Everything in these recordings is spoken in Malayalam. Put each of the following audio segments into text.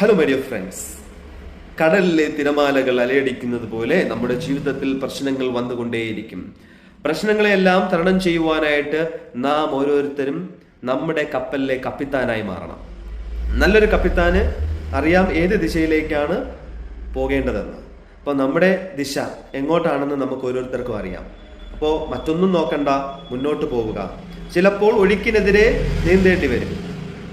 ഹലോ മൈ ഡിയർ ഫ്രണ്ട്സ് കടലിലെ തിരമാലകൾ അലയടിക്കുന്നത് പോലെ നമ്മുടെ ജീവിതത്തിൽ പ്രശ്നങ്ങൾ വന്നുകൊണ്ടേയിരിക്കും. പ്രശ്നങ്ങളെല്ലാം തരണം ചെയ്യുവാനായിട്ട് നാം ഓരോരുത്തരും നമ്മുടെ കപ്പലിലെ കപ്പിത്താനായി മാറണം. നല്ലൊരു കപ്പിത്താന് അറിയാം ഏത് ദിശയിലേക്കാണ് പോകേണ്ടതെന്ന്. അപ്പോൾ നമ്മുടെ ദിശ എങ്ങോട്ടാണെന്ന് നമുക്ക് ഓരോരുത്തർക്കും അറിയാം. അപ്പോൾ മറ്റൊന്നും നോക്കണ്ട മുന്നോട്ട് പോവുക. ചിലപ്പോൾ ഒഴുക്കിനെതിരെ നീന്തേണ്ടി വരും.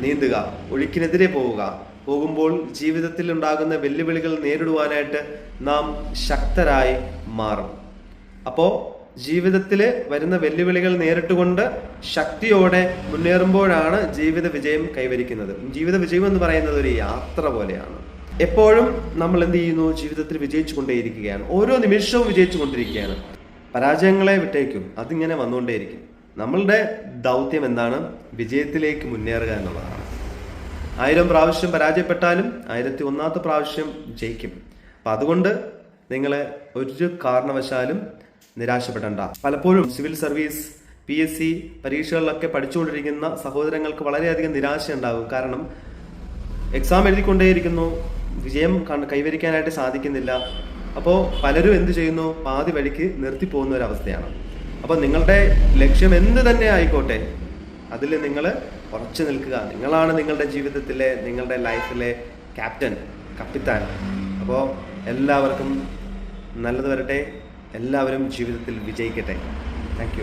നീന്തുക ഒഴുക്കിനെതിരെ പോവുക. പോകുമ്പോൾ ജീവിതത്തിൽ ഉണ്ടാകുന്ന വെല്ലുവിളികൾ നേരിടുവാനായിട്ട് നാം ശക്തരായി മാറും. അപ്പോൾ ജീവിതത്തിൽ വരുന്ന വെല്ലുവിളികൾ നേരിട്ടുകൊണ്ട് ശക്തിയോടെ മുന്നേറുമ്പോഴാണ് ജീവിത വിജയം കൈവരിക്കുന്നത്. ജീവിത വിജയം എന്ന് പറയുന്നത് ഒരു യാത്ര പോലെയാണ്. എപ്പോഴും നമ്മൾ എന്ത് ചെയ്യുന്നു? ജീവിതത്തിൽ വിജയിച്ചു കൊണ്ടേയിരിക്കുകയാണ് ഓരോ നിമിഷവും വിജയിച്ചു കൊണ്ടിരിക്കുകയാണ് പരാജയങ്ങളെ വിട്ടേക്കും. അതിങ്ങനെ വന്നുകൊണ്ടേയിരിക്കും. നമ്മളുടെ ദൗത്യം എന്താണ്? വിജയത്തിലേക്ക് മുന്നേറുക എന്നുള്ളതാണ്. ആയിരം പ്രാവശ്യം പരാജയപ്പെട്ടാലും ആയിരത്തി ഒന്നാമത്തെ പ്രാവശ്യം ജയിക്കും. അപ്പം അതുകൊണ്ട് നിങ്ങളെ ഒരു കാരണവശാലും നിരാശപ്പെടേണ്ട. പലപ്പോഴും civil service P S C പരീക്ഷകളിലൊക്കെ പഠിച്ചുകൊണ്ടിരിക്കുന്ന സഹോദരങ്ങൾക്ക് വളരെയധികം നിരാശ ഉണ്ടാകും കാരണം എക്സാം എഴുതിക്കൊണ്ടേയിരിക്കുന്നു വിജയം കൈവരിക്കാനായിട്ട് സാധിക്കുന്നില്ല. അപ്പോൾ പലരും എന്ത് ചെയ്യുന്നു? പാതി വഴിക്ക് നിർത്തി പോകുന്ന ഒരു അവസ്ഥയാണ്. അപ്പോൾ നിങ്ങളുടെ ലക്ഷ്യം എന്ത് തന്നെ ആയിക്കോട്ടെ അതിൽ നിങ്ങൾ ഉറച്ചു നിൽക്കുക. നിങ്ങളാണ് നിങ്ങളുടെ ജീവിതത്തിലെ നിങ്ങളുടെ ലൈഫിലെ ക്യാപ്റ്റൻ കപ്പിത്താൻ. അപ്പോൾ എല്ലാവർക്കും നല്ലത് വരട്ടെ. എല്ലാവരും ജീവിതത്തിൽ വിജയിക്കട്ടെ. താങ്ക്